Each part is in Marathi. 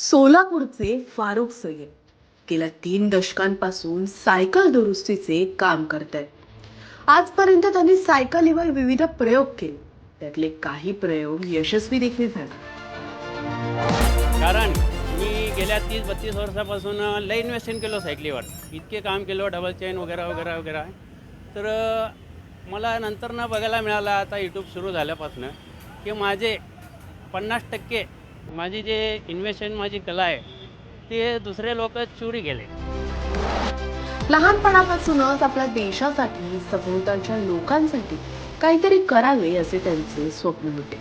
सोलापूरचे फारुख सय्यद गेल्या तीन दशकांपासून सायकल दुरुस्तीचे काम करत आहेत आजपर्यंत त्यांनी सायकलीवर विविध प्रयोग केले. त्यातले काही प्रयोग यशस्वी देखील झाले. कारण मी गेल्या तीस बत्तीस वर्षापासून लय इन्व्हेस्टमेंट केलो सायकलीवर. इतके काम केलो डबल चेन वगैरे वगैरे वगैरे. तर मला नंतर ना बघायला मिळालं आता यूट्यूब सुरू झाल्यापासून की माझे पन्नास टक्के माझी जे इन्व्हेस्टमेंट माझी कला आहे ते दुसरे लोक चोरी गेले लहानपणापासूनच आपल्या देशासाठी सभोवतालच्या लोकांसाठी काहीतरी करावे असे त्यांचे स्वप्न होते.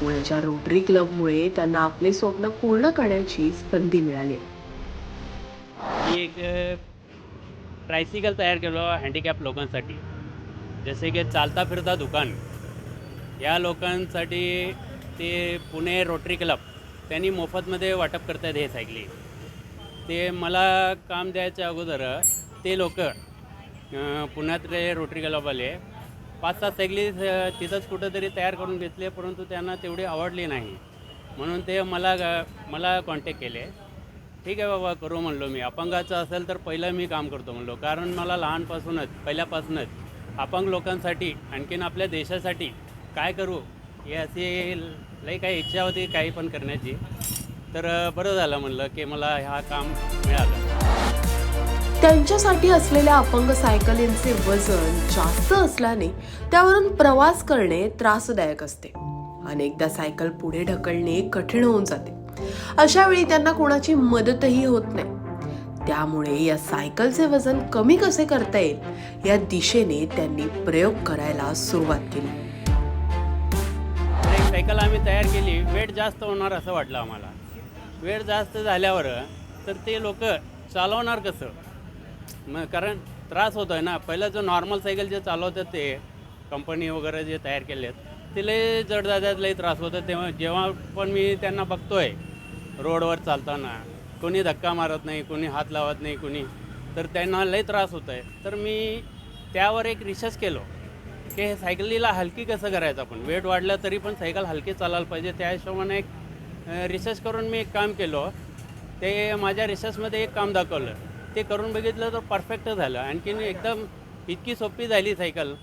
पुण्याच्या रोटरी क्लबमुळे त्यांना आपले स्वप्न पूर्ण करण्याची संधी मिळाली. मी एक ट्रायसिकल तयार केलो हँडिकॅप लोकांसाठी. जसे की चालता फिरता दुकान. या लोकांसाठी ते पुणे रोटरी क्लब त्यांनी मोफतमध्ये वाटप करतायत हे सायकली. ते मला काम द्यायच्या अगोदर ते लोक पुण्यातले रोटरी क्लबवाले पाच सात सायकली तिथंच कुठंतरी तयार करून घेतले परंतु त्यांना तेवढी आवडली नाही. म्हणून ते मला मला कॉन्टॅक्ट केले. ठीक आहे बाबा करू म्हणलो मी. अपंगाचं असेल तर पहिलं मी काम करतो म्हणलो. कारण मला लहानपासूनच पहिल्यापासूनच अपंग लोकांसाठी आणखीन आपल्या देशासाठी काय करू? हे अशी लई काही इच्छा होती काही पण करण्याची. तर बरं झालं म्हणलं की मला हा काम मिळालं. त्यांच्यासाठी असलेल्या अपंग सायकलींचे वजन जास्त असल्याने त्यावरून प्रवास करणे त्रासदायक असते. अनेकदा सायकल पुढे ढकलणे कठीण होऊन जाते. अशा वेळी त्यांना कोणाची मदतही होत नाही. त्यामुळे या सायकलचे वजन कमी कसे करता येईल या दिशेने त्यांनी प्रयोग करायला सुरुवात केली. सायकल आम्ही तयार केली. वेट जास्त होणार असं वाटलं आम्हाला. वेट जास्त झाल्यावर तर ते लोक चालवणार कसं? मग कारण त्रास होतो आहे ना. पहिलं जो नॉर्मल सायकल जे चालवतात ते कंपनी वगैरे जे तयार केले आहेत ते लई जडजाद्यात लई त्रास होतो तेव्हा जेव्हा पण मी त्यांना बघतो आहे रोडवर चालताना कोणी धक्का मारत नाही कोणी हात लावत नाही कोणी तर त्यांना लई त्रास होत आहे तर मी त्यावर एक रिसर्च केलो. की हे सायकलीला हलकी कसं करायचं आपण? वेट वाढलं तरी पण सायकल हलकी चालायला पाहिजे. त्या हिशोबाने एक रिसर्च करून मी एक काम केलो. ते माझ्या रिसर्चमध्ये एक काम दाखवलं. ते करून बघितलं तर परफेक्ट झालं. आणखीन एकदम इतकी सोपी झाली सायकल.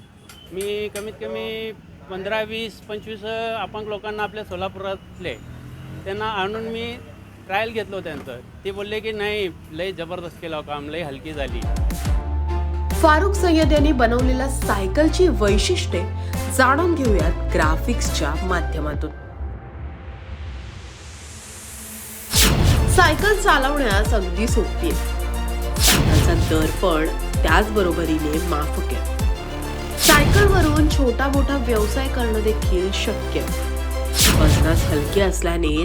मी कमीत कमी पंधरा वीस पंचवीस अपंग लोकांना आपल्या सोलापुरातले त्यांना आणून मी ट्रायल घेतलो त्यांचं. ते बोलले की नाही लई जबरदस्त केलं काम लई हलकी झाली. फारुख सय्यद यांनी बनवलेल्या सायकलची वैशिष्ट्ये जाणून घेऊयात ग्राफिक्सच्या माध्यमातून. सायकल चालवण्यास अगदी सोपी त्याचा दर पण त्याचबरोबरीने माफक आहे. सायकलवरून छोटा मोठा व्यवसाय करणं देखील शक्य वजनास हलके असल्याने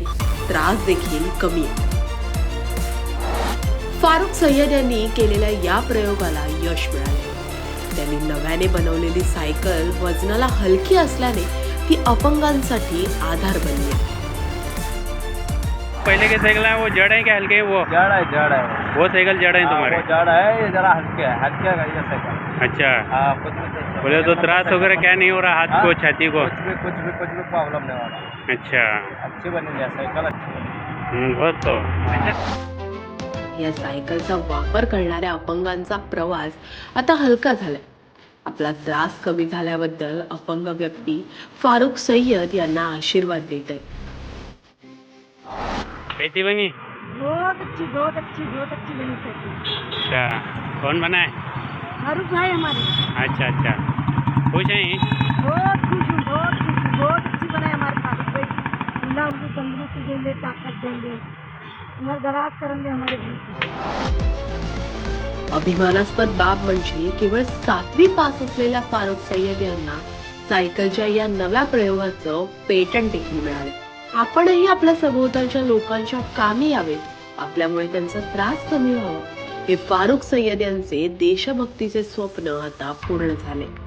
त्रास देखील कमी आहे. फारुख सय्यद यांनी केलेल्या या प्रयोगाला यश मिळाले. त्यांनी नव्याने बनवलेली सायकल वजनाला हलकी असल्याने ती अपंगांसाठी आधार बनली. आहे. पहले के साइकिल है वो जड़ है क्या हल्के है वो? जड़ है जड़ है वो साइकिल जड़ है हाँ, तुम्हारे. वो जड़ है ये जरा हल्के है हल्के का? ये साइकिल अच्छा. हाँ कुछ भी बोले तो त्रास वगैरह क्या नहीं हो रहा? हाथ हाँ? को छाती को? कुछ भी कुछ भी कुछ भी प्रॉब्लम नहीं हो रहा. अच्छा. अच्छी बनी है साइकिल अच्छी है। बहुत तो. या सायकलचा वापर करणाऱ्या अपंगांचा प्रवास आता हलका झालाय. आपला त्रास कमी झाल्याबद्दल अपंग व्यक्ती फारुख सय्यद यांना आशीर्वाद देत आहे कैसी बनी बहुत अच्छी बहुत अच्छी बहुत अच्छी बनी साइकिल अच्छा. कौन बना है? फारूक भाई हमारे. अच्छा अच्छा. खुश हैं? बहुत खुश हूँ बहुत खुश हूँ बहुत अच्छी बनाए हमारे फारूक भाई. अल्लाह उनको तंदुरुस्ती देंगे ताकत देंगे. अभिमानास्पद बाब म्हणजे केवळ सातवी पास असलेल्या फारुख सय्यद यांना सायकलच्या या नव्या प्रयोगाचं पेटंट देखील मिळाले. आपणही आपल्या सभोवतालच्या लोकांच्या कामी यावे आपल्यामुळे त्यांचा त्रास कमी व्हावा. हे फारुख सय्यद यांचे देशभक्तीचे स्वप्न आता पूर्ण झाले.